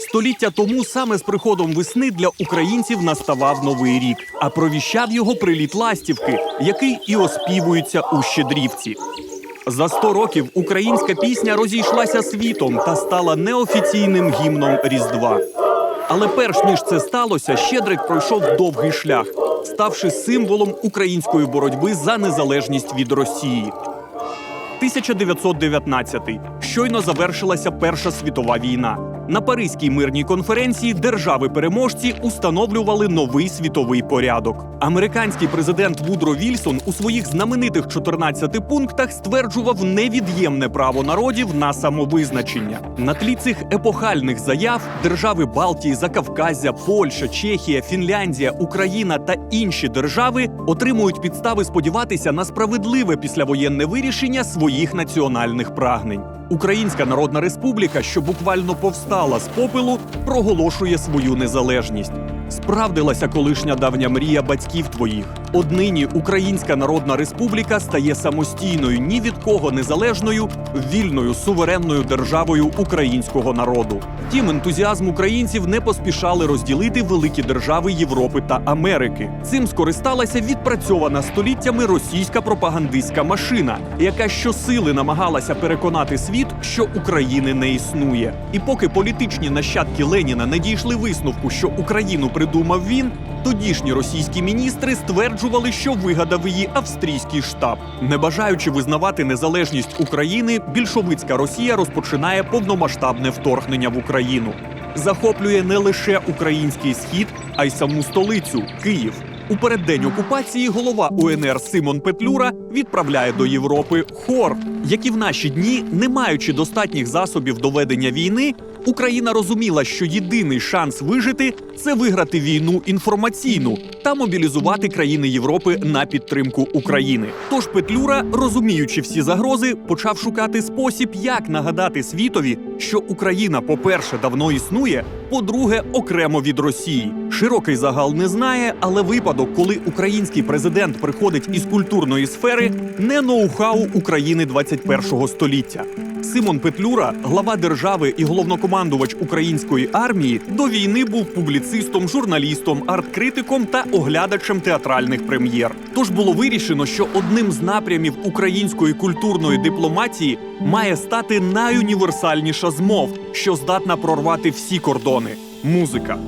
Століття тому саме з приходом весни для українців наставав новий рік, а провіщав його приліт ластівки, який і оспівується у Щедрівці. За 100 років українська пісня розійшлася світом та стала неофіційним гімном Різдва. Але перш ніж це сталося, Щедрик пройшов довгий шлях, ставши символом української боротьби за незалежність від Росії. 1919. Щойно завершилася Перша світова війна. На Паризькій мирній конференції держави-переможці установлювали новий світовий порядок. Американський президент Вудро Вільсон у своїх знаменитих 14 пунктах стверджував невід'ємне право народів на самовизначення. На тлі цих епохальних заяв держави Балтії, Закавказя, Польща, Чехія, Фінляндія, Україна та інші держави отримують підстави сподіватися на справедливе післявоєнне вирішення своїх національних прагнень. Українська Народна Республіка, що буквально повстала з попелу, проголошує свою незалежність. Справдилася колишня давня мрія батьків твоїх. Однині Українська Народна Республіка стає самостійною, ні від кого незалежною, вільною суверенною державою українського народу. Втім, ентузіазм українців не поспішали розділити великі держави Європи та Америки. Цим скористалася відпрацьована століттями російська пропагандистська машина, яка щосили намагалася переконати світ, що України не існує. І поки політичні нащадки Леніна не дійшли висновку, що Україну придумав він. Тодішні російські міністри стверджували, що вигадав її австрійський штаб. Не бажаючи визнавати незалежність України, більшовицька Росія розпочинає повномасштабне вторгнення в Україну. Захоплює не лише український схід, а й саму столицю Київ. У переддень окупації голова УНР Симон Петлюра відправляє до Європи хор, як і в наші дні, не маючи достатніх засобів до ведення війни, Україна розуміла, що єдиний шанс вижити це виграти війну інформаційну та мобілізувати країни Європи на підтримку України. Тож Петлюра, розуміючи всі загрози, почав шукати спосіб, як нагадати світові, що Україна, по-перше, давно існує, по-друге, окремо від Росії. Широкий загал не знає, але випадок, коли український президент приходить із культурної сфери, не ноу-хау України 21-го століття. Симон Петлюра, глава держави і головнокомандувач української армії, до війни був публіцистом, журналістом, арт-критиком та оглядачем театральних прем'єр. Тож було вирішено, що одним з напрямів української культурної дипломатії має стати найуніверсальніша з мов, що здатна прорвати всі кордони музика.